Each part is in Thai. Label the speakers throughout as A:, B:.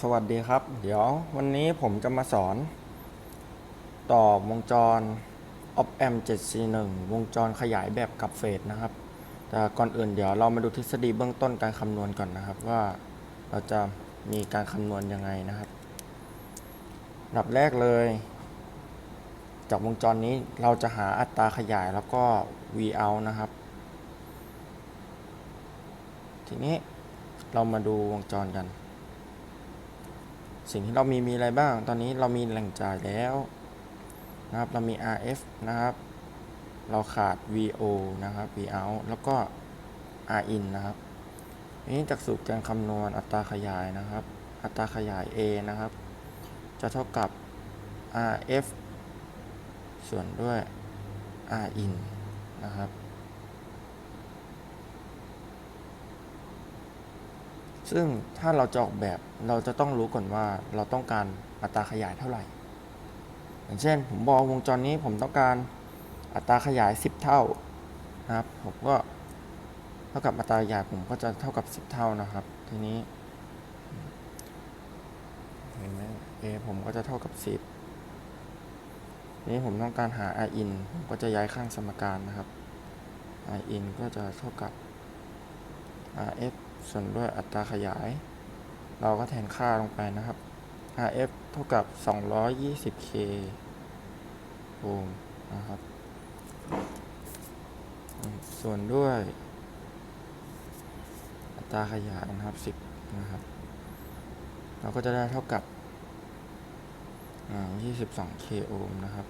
A: สวัสดีครับ เดี๋ยววันนี้ผมจะมาสอน ต่อวงจร op amp 741 วงจรขยายแบบกับเฟสนะครับ แต่ก่อนอื่นเดี๋ยวเรามาดูทฤษฎีเบื้องต้นการคำนวณก่อนนะครับ ว่าเราจะมีการคำนวณยังไงนะครับอันดับแรกเลย จากวงจรนี้เราจะหาอัตราขยายแล้วก็ v out นะครับ ทีนี้เรามาดูวงจรกัน สิ่งที่เรามีมีอะไรบ้าง ตอนนี้เรามีแหล่งจ่ายแล้วนะครับ เรามี RF นะครับ เราขาด VO นะครับ V out แล้วก็ R in นะครับนี้จากสูตรการคำนวณอัตราขยายนะครับ อัตราขยาย A นะครับ จะเท่ากับ RF ส่วนด้วย R in นะครับ ซึ่งถ้าเราจะออกแบบเราจะต้องรู้ก่อนว่าเราต้องการอัตราขยายเท่าไหร่ อย่างเช่น ผมบอกวงจรนี้ผมต้องการอัตราขยาย 10 เท่านะครับ ผมก็เท่ากับอัตราขยายผมก็จะเท่ากับ 10 เท่านะครับ ทีนี้เห็นไหม A ผมก็จะเท่ากับ 10 นี้ผมต้องการหา R in ผมก็จะย้ายข้างสมการนะครับ R in ก็จะเท่ากับ RF ส่วนด้วยอัตราขยาย เราก็แทนค่าลงไปนะครับ RF เท่ากับ 220K โอห์มนะครับ ส่วนด้วย อัตราขยายนะครับ 10 นะครับ เราก็จะได้เท่ากับอ่า 22K โอห์มนะครับ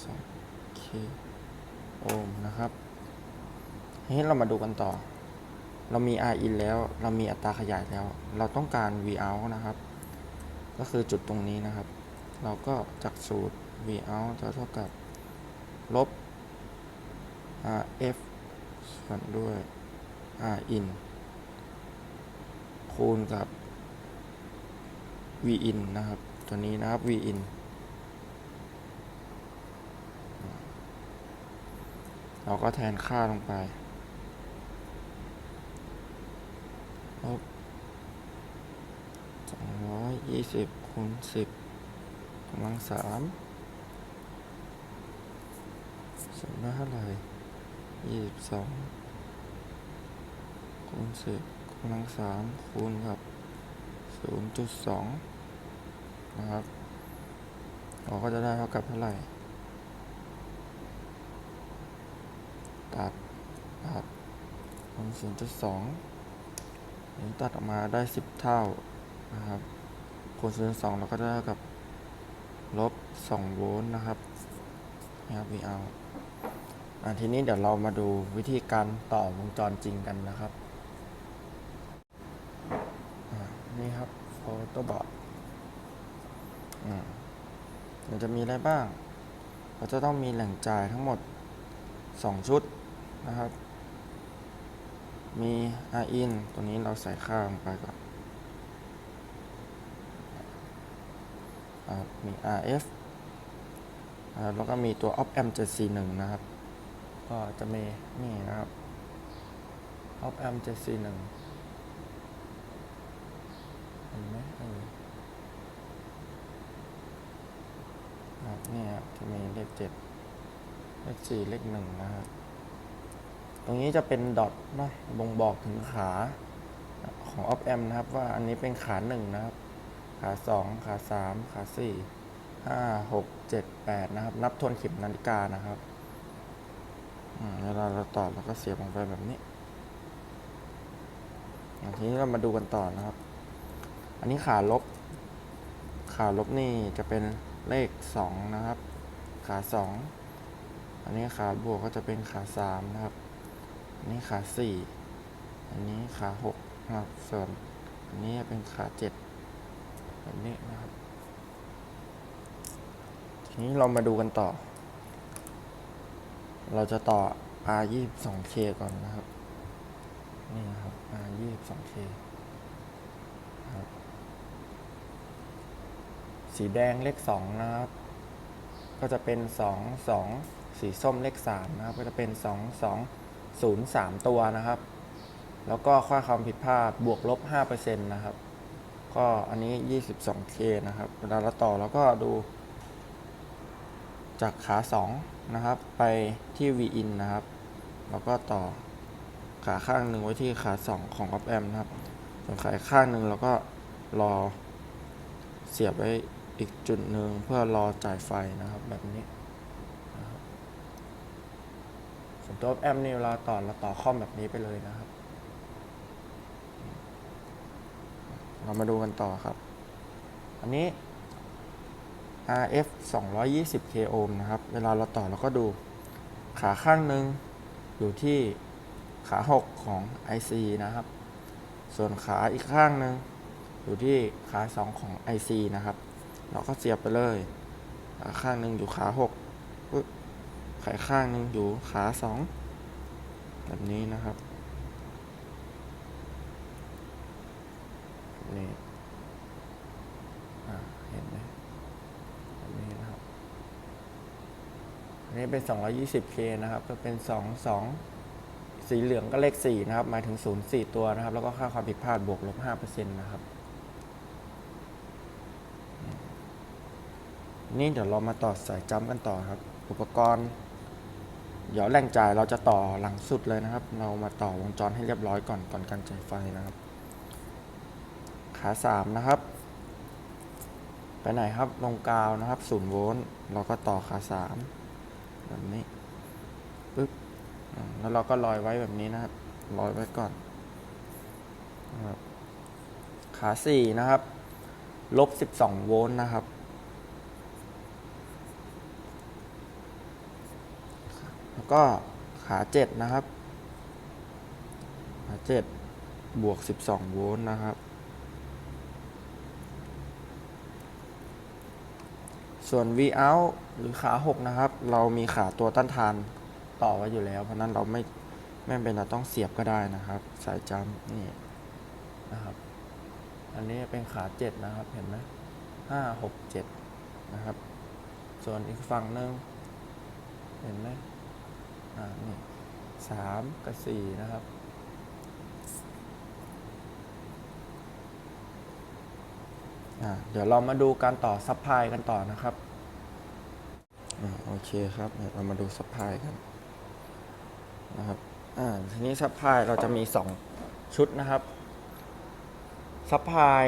A: 22K โอห์มนะครับทีนี้ เรามาดูกันต่อ เรามี R in แล้ว เรามีอัตราขยายแล้ว เราต้องการ V out นะครับ ก็คือจุดตรงนี้นะครับ เราก็จากสูตร V out จะเท่ากับลบ RF ส่วนด้วย R in คูณกับ V in นะครับ ตัวนี้นะครับ V in เราก็แทนค่าลงไป บสองร้อยยี่สิบคูณสิบกำลังสามส่วนด้เท่าไหร่ยี่สิบสองคูณสิบกำลังสามคูณกับศูนย์จุดสองนะครับเราก็จะได้เท่ากับเท่าไหร่ ตัด ตัดลงศูนย์จุดสอง นี้ตัดออกมาได้สิบเท่านะครับคูณศูนย์สองเราก็ได้เท่ากับลบสองโวลต์นะครับนะครับ VL อะทีนี้เดี๋ยวเรามาดูวิธีการต่อวงจรจริงกันนะครับนี่ครับโฟโต้บอร์ดอืมมันจะมีอะไรบ้าง เราจะต้องมีแหล่งจ่ายทั้งหมด 2 ชุดนะครับ มี R in ตัวนี้เราใส่ค่าลงไปก่อนมี RF แล้วก็มีตัว op amp 741 นะครับ ก็จะมีนี่นะครับ op amp 741 เห็นไหมครับนี่ครับจะมีเลขเจ็ดเลขสี่เลขหนึ่งนะครับ ตรงนี้จะเป็นดอทนะบ่งบอกถึงขาของ op amp นะครับ ว่าอันนี้เป็นขาหนึ่งนะครับ ขาสองขาสามขาสี่ห้าหกเจ็ดแปดนะครับ นับทวนเข็มนาฬิกานะครับเวลาเราต่อเราก็เสียบลงไปแบบนี้อะทีนี้เรามาดูกันต่อนะครับ อันนี้ขาลบ ขาลบนี่จะเป็นเลขสองนะครับ ขาสองอันนี้ขาบวกก็จะเป็นขาสามนะครับ อันนี้ขาสี่อันนี้ขาหกนะครับส่วนอันนี้เป็นขาเจ็ดแบบนี้นะครับ ทีนี้เรามาดูกันต่อ เราจะต่อ R 2 2 K ก่อนนะครับ นี่นะครับ R 2 2 K ครับ สีแดงเลขสองนะครับ ก็จะเป็นสองสองสีส้มเลขสามนะครับ ก็จะเป็นสองสอง ศูนย์สามตัวนะครับ แล้วก็ค่าความผิดพลาดบวกลบห้าเปอร์เซ็นต์นะครับ ก็อันนี้ 22K นะครับเวลาเราต่อแล้วก็ดู จากขา2นะครับ ไปที่ V-in นะครับ แล้วก็ต่อขาข้างหนึ่งไว้ที่ขา2ของ op amp นะครับ ส่วนขาข้างหนึ่งเราก็รอเสียบไว้อีกจุดหนึ่งเพื่อรอจ่ายไฟนะครับแบบนี้นะครับ ส่วนตัว op amp นี่เวลาต่อเราต่อคอมแบบนี้ไปเลยนะครับ เรามาดูกันต่อครับ อันนี้ RF 220 k ohm นะครับ เวลาเราต่อเราก็ดูขาข้างหนึ่งอยู่ที่ขา6ของ IC นะครับ ส่วนขาอีกข้างหนึ่งอยู่ที่ขา2ของ IC นะครับ เราก็เสียบไปเลย ขาข้างหนึ่งอยู่ขา6ปึ๊บ ขาข้างหนึ่งอยู่ขา2แบบนี้นะครับนี่เห็นไหมแบบนี้นะครับอันนี้เป็น 220K นะครับ ก็เป็น 2 2 สีเหลืองก็เลข 4 นะครับ หมายถึง 0 4 ตัวนะครับ แล้วก็ค่าความผิดพลาดบวกลบ5%นะครับนี่เดี๋ยวเรามาต่อสายจัมป์กันต่อครับ อุปกรณ์ เดี๋ยวแหล่งจ่ายเราจะต่อหลังสุดเลยนะครับ เรามาต่อวงจรให้เรียบร้อยก่อนก่อนการจ่ายไฟนะครับ ขาสามนะครับ ไปไหนครับลงกาวนะครับศูนย์โวลต์เราก็ต่อขาสามแบบนี้ปึ๊บแล้วเราก็ลอยไว้แบบนี้นะครับลอยไว้ก่อนขาสี่นะครับลบสิบสองโวลต์นะครับ แล้ว ก็ขาเจ็ดนะครับ ขาเจ็ดบวกสิบสองโวลต์นะครับ ส่วน V out หรือขา6นะครับ เรามีขาตัวต้านทานต่อไว้อยู่แล้ว เพราะนั้นเราไม่ไม่เป็นเราต้องเสียบก็ได้นะครับ สายจัมป์นี่นะครับ อันนี้เป็นขา7นะครับ เห็นไหมห้าหกเจ็ดนะครับ ส่วนอีกฝั่งหนึ่งเห็นไหม อ่านี่สามกับสี่นะครับ อ่าเดี๋ยวเรามาดูการต่อซัพพลายกันต่อนะครับ อ่าโอเคครับเดี๋ยวเรามาดูซัพพลายกันนะครับ อ่าทีนี้ซัพพลายเราจะมี2ชุดนะครับซัพพลาย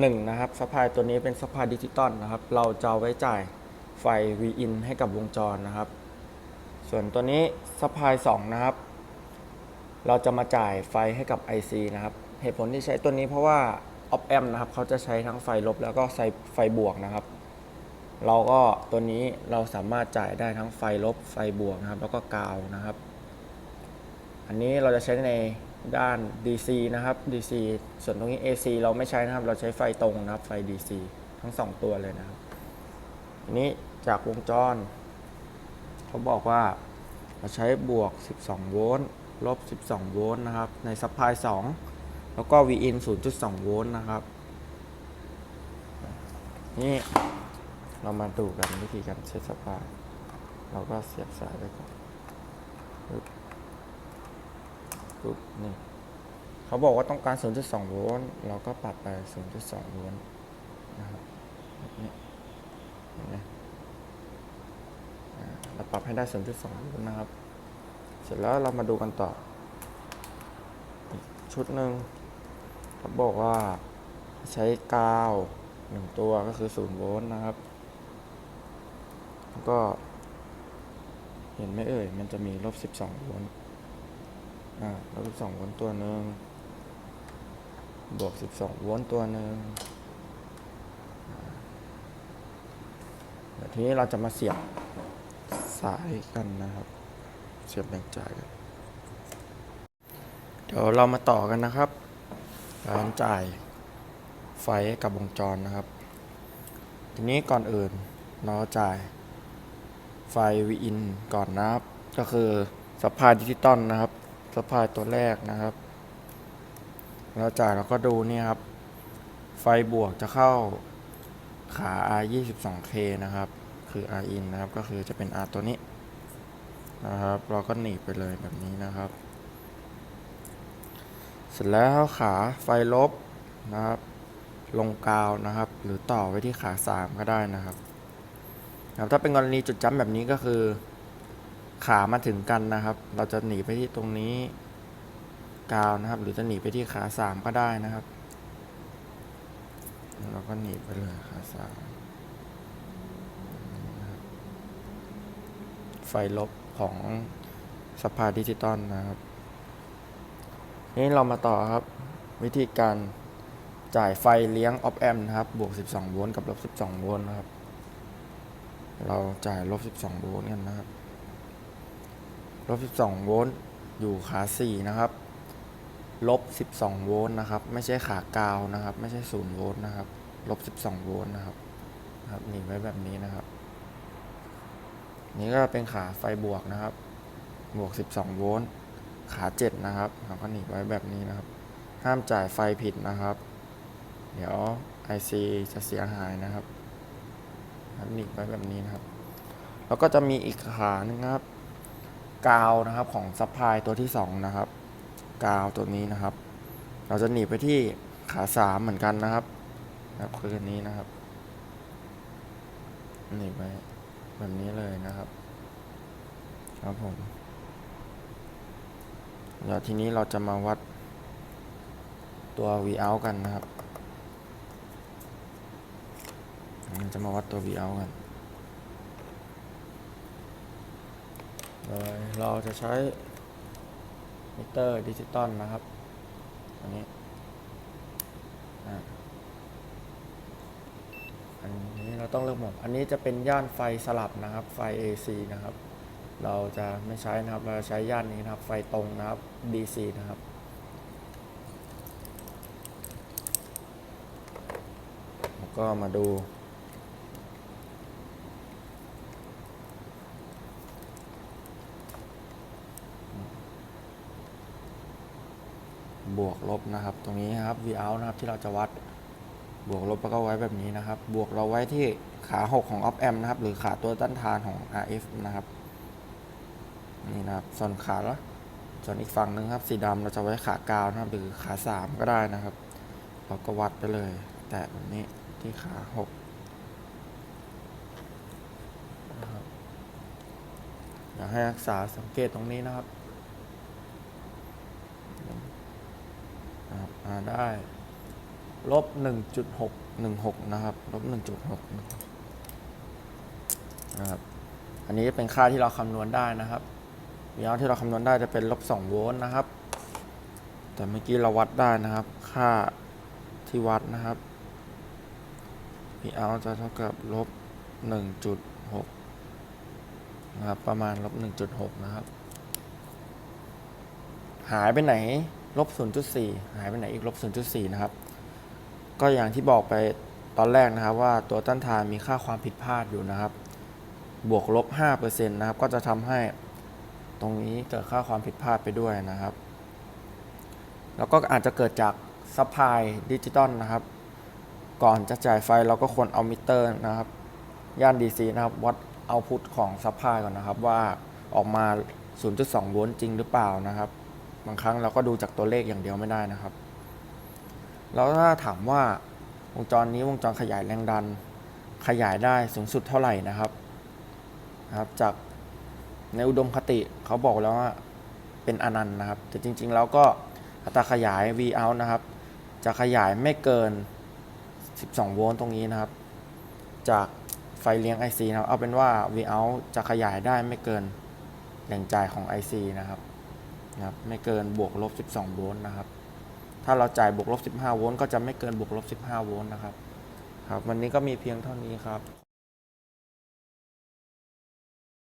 A: หนึ่งนะครับซัพพลายตัวนี้เป็นซัพพลายดิจิตอลนะครับ เราจะไว้จ่ายไฟ V-in ให้กับวงจรนะครับ ส่วนตัวนี้ซัพพลาย2นะครับ เราจะมาจ่ายไฟให้กับ IC นะครับ เหตุผลที่ใช้ตัวนี้เพราะว่า op amp นะครับเขาจะใช้ทั้งไฟลบแล้วก็ไฟบวกนะครับ เราก็ตัวนี้เราสามารถจ่ายได้ทั้งไฟลบไฟบวกนะครับ แล้วก็กาวนะครับ อันนี้เราจะใช้ในด้าน DC นะครับ DC ส่วนตรงนี้ AC เราไม่ใช้นะครับ เราใช้ไฟตรงนะครับ ไฟ DC ทั้งสองตัวเลยนะครับอันนี้จากวงจร เขาบอกว่าเราใช้บวก 12 โวลต์ลบ 12 โวลต์นะครับ ในซัพพลาย 2 แล้วก็ Vin 0.2 โวลต์นะครับ นี่เรามาดูกันวิธีการเซตซัพพลาย เราก็เสียบสายไปก่อนปึ๊บปึ๊บนี่เขาบอกว่าต้องการ 0.2 โวลต์เราก็ปรับไป 0.2 โวลต์นะครับนี้เห็นไหม เราปรับให้ได้ 0.2โวลต์นะครับ เสร็จแล้วเรามาดูกันต่อ ชุดหนึ่งเขาบอกว่าใช้กาวหนึ่งตัวก็คือ0โวลต์นะครับ แล้วก็ เห็นไหมเอ่ย มันจะมีลบ12โวลต์อ่าลบ12โวลต์ตัวหนึ่งบวก 12 โวลต์ตัวหนึ่งทีนี้เราจะมาเสียบ สายกันนะครับเสียบแบ่งจ่ายกันเดี๋ยวเรามาต่อกันนะครับ การจ่ายไฟกับวงจรนะครับ ทีนี้ก่อนอื่นเราจ่ายไฟ Vin ก่อนนะครับ ก็คือสปายดิจิตอลนะครับสปายตัวแรกนะครับ เราจ่ายเราก็ดูนี่ครับ ไฟบวกจะเข้าขา R 22K นะครับ คือ R in นะครับ ก็คือจะเป็น R ตัวนี้นะครับ เราก็หนีบไปเลยแบบนี้นะครับ เสร็จแล้วขาไฟลบนะครับ ลงกาวนะครับ หรือต่อไว้ที่ขา 3 ก็ได้นะครับนะครับถ้าเป็นกรณีจุดจ้ำแบบนี้ก็คือ ขามาถึงกันนะครับ เราจะหนีไปที่ตรงนี้กาวนะครับ หรือจะหนีไปที่ขา3ก็ได้นะครับ เราก็หนีไปเลยขาสามนะครับ ไฟลบของสภาดิจิตอลนะครับ นี่เรามาต่อครับ วิธีการจ่ายไฟเลี้ยงออฟแอมนะครับ บวก 12 โวลต์กับลบ 12 โวลต์นะครับ เราจ่ายลบ 12 โวลต์กันนะครับลบ 12 โวลต์อยู่ขา 4 นะครับ ลบ 12 โวลต์นะครับ ไม่ใช่ขากาวนะครับ ไม่ใช่ 0 โวลต์นะครับ ลบ 12 โวลต์นะครับนะครับหนีไว้แบบนี้นะครับ นี่ก็เป็นขาไฟบวกนะครับ บวก 12 โวลต์ขา 7 นะครับเราก็หนีบไว้แบบนี้นะครับ ห้ามจ่ายไฟผิดนะครับ เดี๋ยว IC จะเสียหายนะครับหนีบไว้แบบนี้นะครับ แล้วก็จะมีอีกขาหนึงครับ กาวนะครับของซัพพลายตัวที่ 2 นะครับ กาวตัวนี้นะครับ เราจะหนีบไปที่ขาสามเหมือนกันนะครับนะครับคืออันนี้นะครับ หนีบไป แบบนี้เลยนะครับ ครับผม เดี๋ยวทีนี้เราจะมาวัดตัว V out กันนะครับเราจะมาวัดตัว V out กันโดยเราจะใช้มิเตอร์ดิจิตอลนะครับ อันนี้อะอัน ราต้องเลือกหมด อันนี้จะเป็นย่านไฟสลับนะครับ ไฟ AC นะครับ เราจะไม่ใช้นะครับ เราใช้ย่านนี้นะครับ ไฟตรงนะครับ DC นะครับ แล้วก็มาดู บวกลบนะครับ ตรงนี้นะครับ V out นะครับที่เราจะวัด บวกลบแล้วก็ไว้แบบนี้นะครับ บวกเราไว้ที่ขา6ของ op amp นะครับ หรือขาตัวต้านทานของ RF นะครับ นี่นะครับ ส่วนขาละส่วนอีกฝั่งหนึ่งครับ สีดำเราจะไว้ขากาวนะครับ หรือขา 3 ก็ได้นะครับ เราก็วัดไปเลย แตะแบบนี้ที่ขา6นะครับอยากให้รักษาสังเกตตรงนี้นะครับ นะครับ อ่าได้ ลบหนึ่งจุดหกหนึ่งหกนะครับ ลบหนึ่งจุดหกนะครับ อันนี้เป็นค่าที่เราคำนวณได้นะครับยาวที่เราคำนวณได้จะเป็นลบสองโวลต์นะครับ แต่เมื่อกี้เราวัดได้นะครับ ค่าที่วัดนะครับ v out จะเท่ากับลบหนึ่งจุดหกนะครับ ประมาณลบหนึ่งจุดหกนะครับ หายไปไหนลบ 0.4 หายไปไหนอีกลบ 0.4 นะครับ ก็อย่างที่บอกไปตอนแรกนะครับว่าตัวต้านทานมีค่าความผิดพลาดอยู่นะครับ บวกลบ5%นะครับก็จะทำให้ตรงนี้เกิดค่าความผิดพลาดไปด้วยนะครับ แล้วก็อาจจะเกิดจากซัพพลายดิจิตอลนะครับ ก่อนจะจ่ายไฟเราก็ควรเอามิเตอร์นะครับ ย่าน DC นะครับวัดเอาพุทของซัพพลายก่อนนะครับว่าออกมา 0.2 โวลต์จริงหรือเปล่านะครับ บางครั้งเราก็ดูจากตัวเลขอย่างเดียวไม่ได้นะครับ แล้วถ้าถามว่าวงจรนี้วงจรขยายแรงดัน ขยายได้สูงสุดเท่าไหร่นะครับนะครับ จากในอุดมคติเขาบอกแล้วว่าเป็นอนันต์นะครับ แต่จริง ๆ แล้วก็อัตราขยาย V out นะครับ จะขยายไม่เกิน 12 โวลต์ตรงนี้นะครับ จากไฟเลี้ยง IC นะครับเอาเป็นว่า V out จะขยายได้ไม่เกินแหล่งจ่ายของ IC นะครับนะครับ ไม่เกินบวกลบ 12 โวลต์นะครับ ถ้าเราจ่ายบวกลบ15 โวลต์ก็จะไม่เกินบวกลบ15 โวลต์นะครับ ครับ วันนี้ก็มีเพียงเท่านี้ครับ